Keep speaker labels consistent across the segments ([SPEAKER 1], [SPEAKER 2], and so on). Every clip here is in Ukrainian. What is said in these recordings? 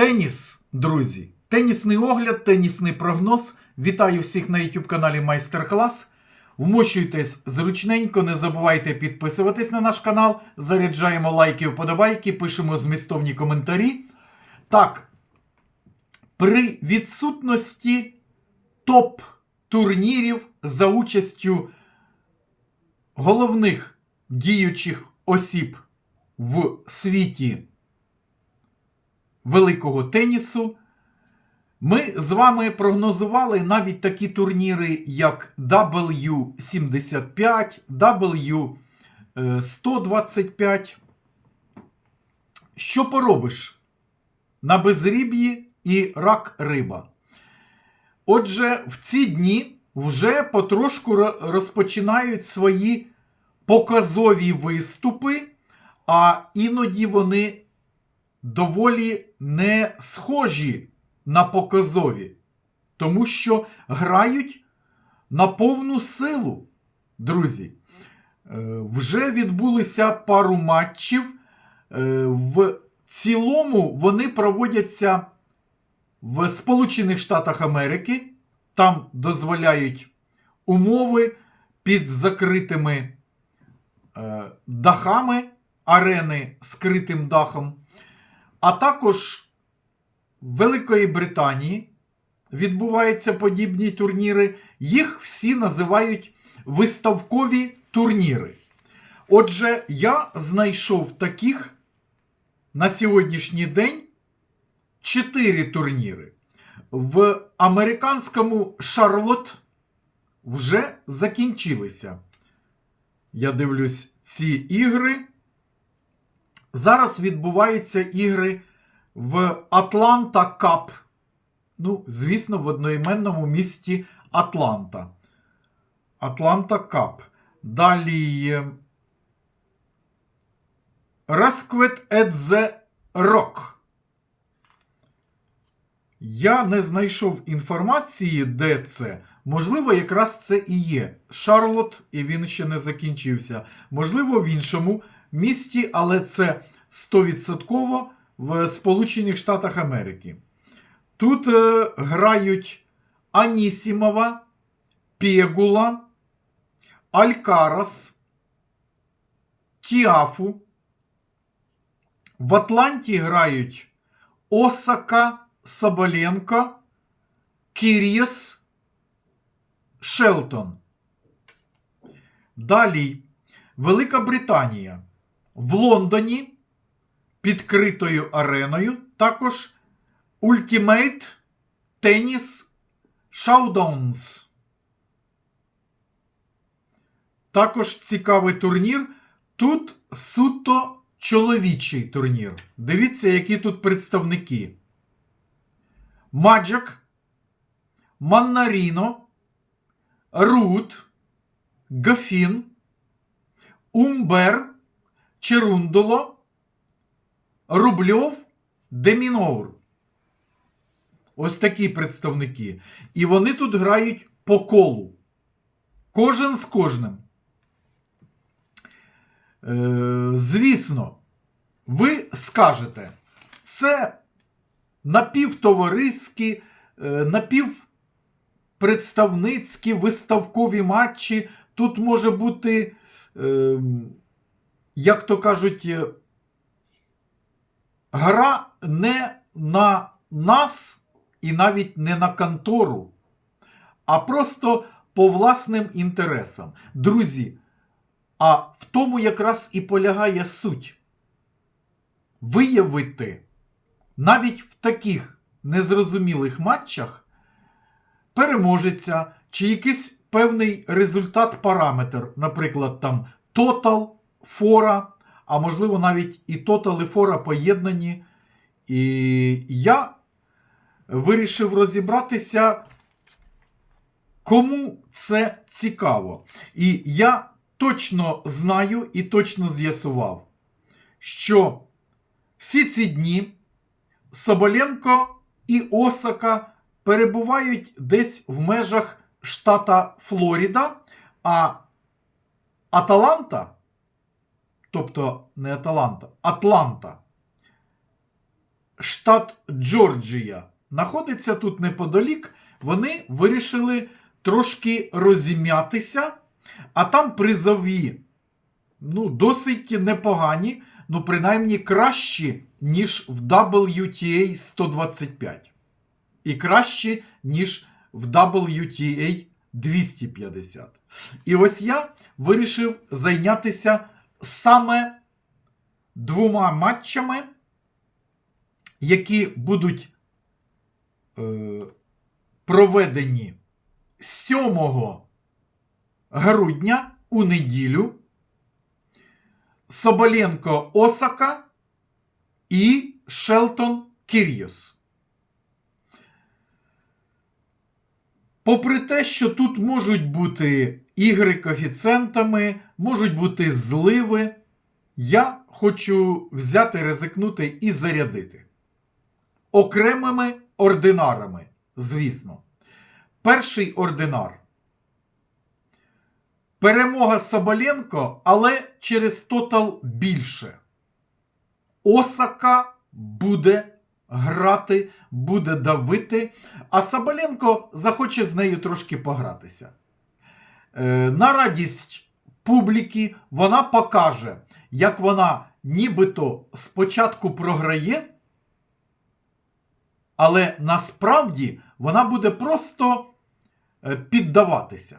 [SPEAKER 1] Теніс, друзі. Тенісний огляд, тенісний прогноз. Вітаю всіх на YouTube каналі Майстер-клас. Вмощуйтесь зручненько, не забувайте підписуватись на наш канал. Заряджаємо лайки, вподобайки, пишемо змістовні коментарі. Так, при відсутності топ-турнірів за участю головних діючих осіб в світі великого тенісу. Ми з вами прогнозували навіть такі турніри, як W75, W125. Що поробиш? На безріб'ї і рак риба. Отже, в ці дні вже потрошку розпочинають свої показові виступи, а іноді вони доволі не схожі на показові, тому що грають на повну силу, друзі. Е, Вже відбулися пару матчів. Е, В цілому вони проводяться в Сполучених Штатах Америки. Там дозволяють умови під закритими е, дахами, арени з критим дахом. А також в Великої Британії відбуваються подібні турніри. Їх всі називають виставкові турніри. Отже, я знайшов таких на сьогоднішній день чотири турніри. В американському Шарлот вже закінчилися. Я дивлюсь ці ігри. Зараз відбуваються ігри в Атланта Кап. Ну, звісно, в одноіменному місті Атланта. Атланта Кап. Далі. Расквет the Rock. Я не знайшов інформації, де це. Можливо, якраз це і є. Шарлот, і він ще не закінчився. Можливо, в іншому місті, але це 100% в Сполучених Штатах Америки. Тут е, грають Анісімова, Пегула, Алькарас, Тіафу. В Атланті грають Осака, Соболенко, Кір'єс, Шелтон. Далі Велика Британія. В Лондоні підкритою ареною також Ultimate Tennis Showdowns. Також цікавий турнір. Тут суто чоловічий турнір. Дивіться, які тут представники. Маджик, Маннаріно, Рут, Гафін, Умбер, Черундоло, Рубльов, Демінор. Ось такі представники. І вони тут грають по колу. Кожен з кожним. Е, звісно, ви скажете, це напівтовариські, е, напівпредставницькі виставкові матчі. Тут може бути, е, як то кажуть, е, гра не на нас і навіть не на контору, а просто по власним інтересам. Друзі, а в тому якраз і полягає суть. Виявити навіть в таких незрозумілих матчах переможеця чи якийсь певний результат параметр, наприклад, там тотал, фора, а можливо навіть і тотал і фора поєднані. І я вирішив розібратися, кому це цікаво. І я точно знаю і точно з'ясував, що всі ці дні Соболенко і Осака перебувають десь в межах штата Флоріда, а Аталанта, тобто не Аталанта, Атланта, штат Джорджія, знаходиться тут неподалік. Вони вирішили трошки розім'ятися, а там призові, ну, досить непогані, ну, принаймні кращі, ніж в WTA 125. І кращі, ніж в WTA 250. І ось я вирішив зайнятися саме двома матчами, які будуть е, проведені 7 грудня у неділю. Соболенко Осака і Шелтон Кір'єс. Попри те, що тут можуть бути ігри коефіцієнтами, можуть бути зливи, я хочу взяти, ризикнути і зарядити. Окремими ординарами, звісно. Перший ординар. Перемога Соболенко, але через тотал більше. Осака буде грати, буде давити, а Соболенко захоче з нею трошки погратися. Е, на радість публіки вона покаже, як вона нібито спочатку програє, але насправді вона буде просто е, піддаватися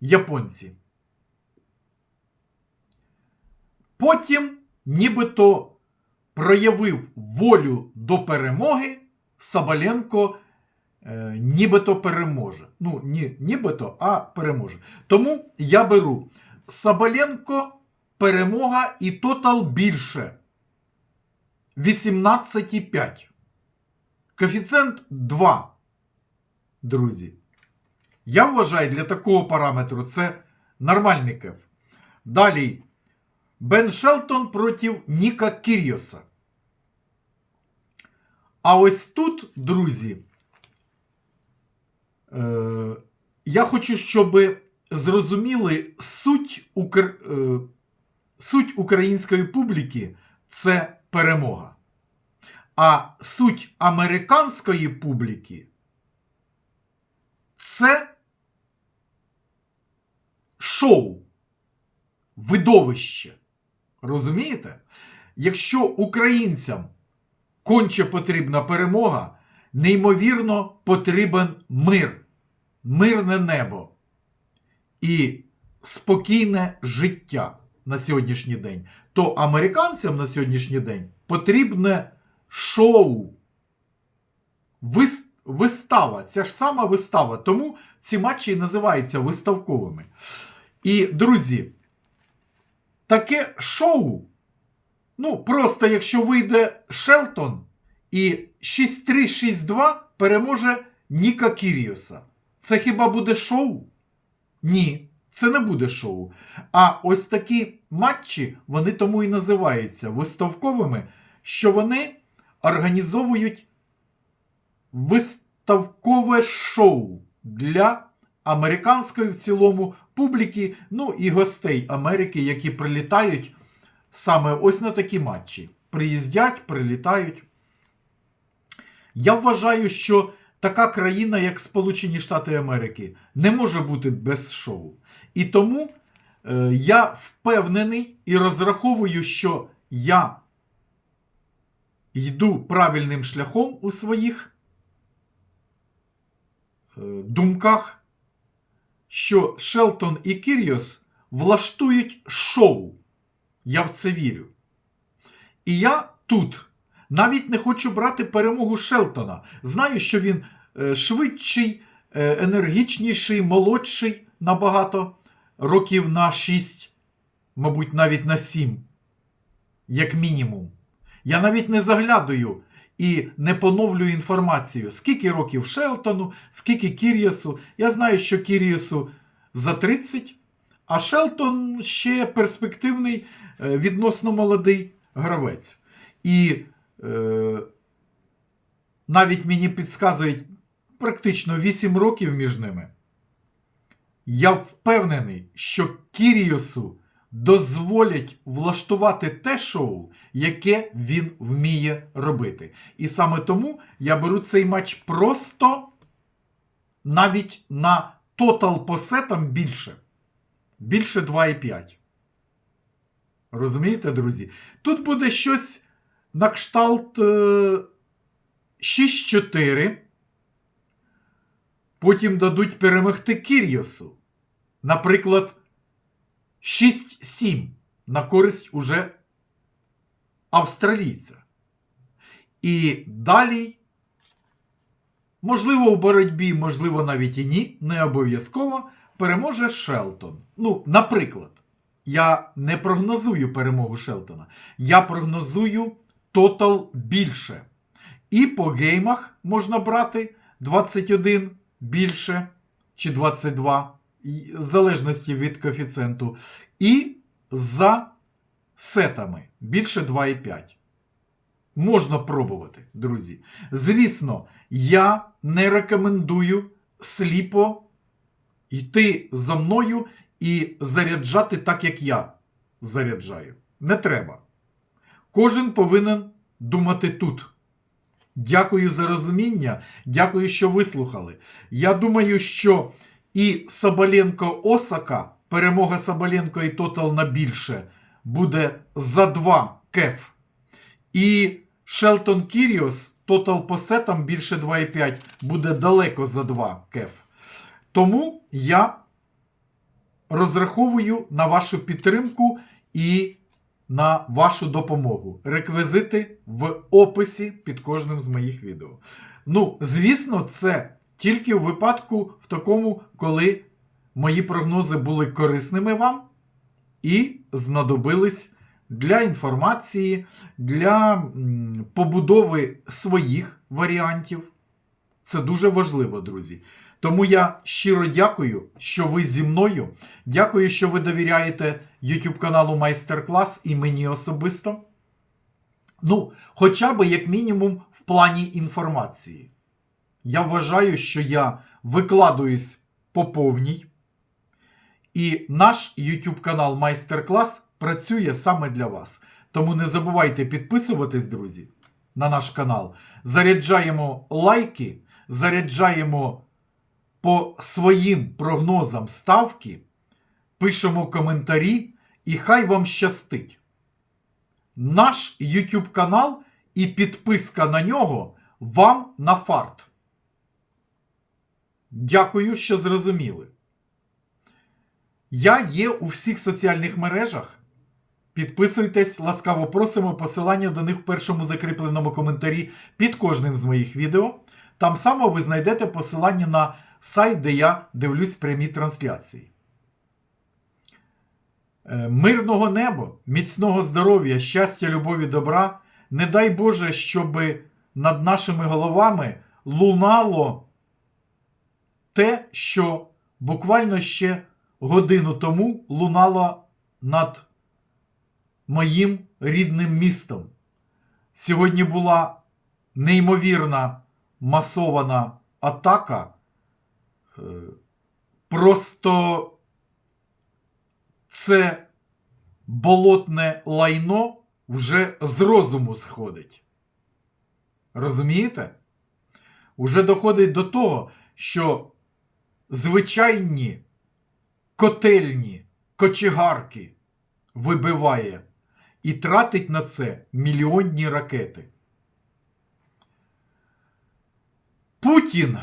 [SPEAKER 1] японці. Потім, нібито проявив волю до перемоги, Соболенко е, нібито переможе. Ну, ні, нібито, а переможе. Тому я беру Соболенко, перемога і тотал більше. 18,5. Коефіцієнт 2. Друзі. Я вважаю, для такого параметру це нормальний кеф. Далі. Бен Шелтон проти Ніка Кір'йоса. А ось тут, друзі, е, я хочу, щоб зрозуміли суть, укр... е, суть української публіки це перемога. А суть американської публіки це шоу, видовище. Розумієте? Якщо українцям конче потрібна перемога, неймовірно потрібен мир, мирне небо і спокійне життя на сьогоднішній день, то американцям на сьогоднішній день потрібне шоу. Вистава, ця ж сама вистава. Тому ці матчі і називаються виставковими. І, друзі, таке шоу. Ну, просто якщо вийде Шелтон і 6-3-6-2 переможе Ніка Кіріоса. Це хіба буде шоу? Ні, це не буде шоу. А ось такі матчі, вони тому і називаються виставковими, що вони організовують виставкове шоу для американської в цілому публіки, ну і гостей Америки, які прилітають саме ось на такі матчі. Приїздять, прилітають. Я вважаю, що така країна, як Сполучені Штати Америки, не може бути без шоу. І тому е, я впевнений і розраховую, що я йду правильним шляхом у своїх е, думках, що Шелтон і Кіріос влаштують шоу. Я в це вірю. І я тут навіть не хочу брати перемогу Шелтона. Знаю, що він е, швидший, е, енергічніший, молодший набагато років на 6, мабуть, навіть на 7, як мінімум. Я навіть не заглядаю і не поновлюю інформацію, скільки років Шелтону, скільки Кір'єсу. Я знаю, що Кір'єсу за 30, а Шелтон ще перспективний, е, відносно молодий гравець. І е, навіть мені підказують практично 8 років між ними. Я впевнений, що Кіріосу дозволять влаштувати те шоу, яке він вміє робити. І саме тому я беру цей матч просто навіть на тотал по сетам більше. Більше 2,5. Розумієте, друзі? Тут буде щось на кшталт е, 6-4. Потім дадуть перемогти Кір'йосу. Наприклад, 6-7 на користь уже австралійця. І далі, можливо, у боротьбі, можливо, навіть і ні, не обов'язково переможе Шелтон. Ну, наприклад, я не прогнозую перемогу Шелтона. Я прогнозую тотал більше. І по геймах можна брати 21 більше чи 22, і- в залежності від коефіцієнту. І за сетами більше 2,5. Можна пробувати, друзі. Звісно, я не рекомендую сліпо йти за мною і заряджати так, як я заряджаю. Не треба. Кожен повинен думати тут. Дякую за розуміння. Дякую, що вислухали. Я думаю, що і Соболенко Осака, перемога Соболенко і Тотал на більше буде за 2 кеф. І Шелтон Кіріос Тотал по сетам більше 2,5 буде далеко за 2 кеф. Тому я розраховую на вашу підтримку і на вашу допомогу. Реквізити в описі під кожним з моїх відео. Ну, звісно, це тільки у випадку в такому, коли мої прогнози були корисними вам і знадобились для інформації, для побудови своїх варіантів. Це дуже важливо, друзі. Тому я щиро дякую, що ви зі мною. Дякую, що ви довіряєте YouTube каналу Майстер-клас і мені особисто. Ну, хоча б як мінімум в плані інформації. Я вважаю, що я викладуюсь по повній. І наш YouTube канал Майстер-клас працює саме для вас. Тому не забувайте підписуватись, друзі, на наш канал. Заряджаємо лайки, заряджаємо по своїм прогнозам ставки, пишемо коментарі, і хай вам щастить. Наш YouTube канал і підписка на нього вам на фарт. Дякую, що зрозуміли. Я є у всіх соціальних мережах. Підписуйтесь, ласкаво просимо посилання до них в першому закріпленому коментарі під кожним з моїх відео. Там само ви знайдете посилання на сайт, де я дивлюсь прямі трансляції. Е, Мирного неба, міцного здоров'я, щастя, любові, добра. Не дай Боже, щоб над нашими головами лунало те, що буквально ще годину тому лунало над моїм рідним містом. Сьогодні була неймовірна масована атака. Е, Просто це болотне лайно вже з розуму сходить. Розумієте? Уже доходить до того, що звичайні котельні кочегарки вибиває і тратить на це мільйонні ракети. Путін,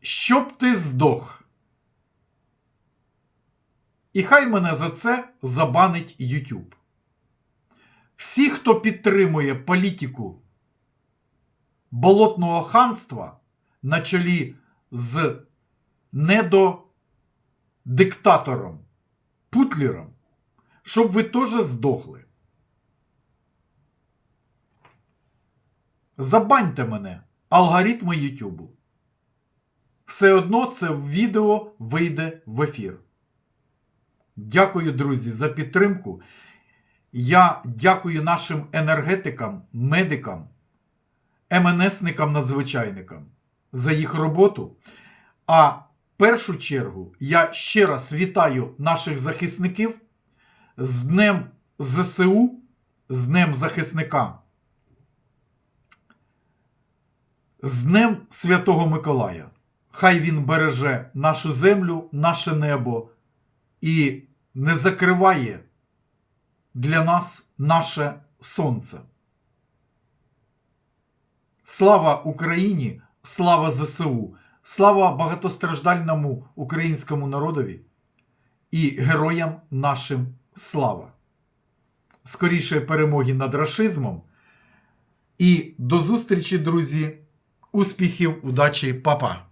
[SPEAKER 1] щоб ти здох. І хай мене за це забанить YouTube. Всі, хто підтримує політику болотного ханства на чолі з недодиктатором Путлером, щоб ви теж здохли. Забаньте мене алгоритми Ютубу. Все одно це відео вийде в ефір. Дякую, друзі, за підтримку. Я дякую нашим енергетикам, медикам, МНСникам, надзвичайникам за їх роботу. А першу чергу я ще раз вітаю наших захисників з Днем ЗСУ, з Днем захисника, з Днем Святого Миколая. Хай він береже нашу землю, наше небо і не закриває для нас наше сонце. Слава Україні! Слава ЗСУ! Слава багатостраждальному українському народові і героям нашим слава! Скоріше перемоги над рашизмом. І до зустрічі, друзі! Успіхів, удачі, папа!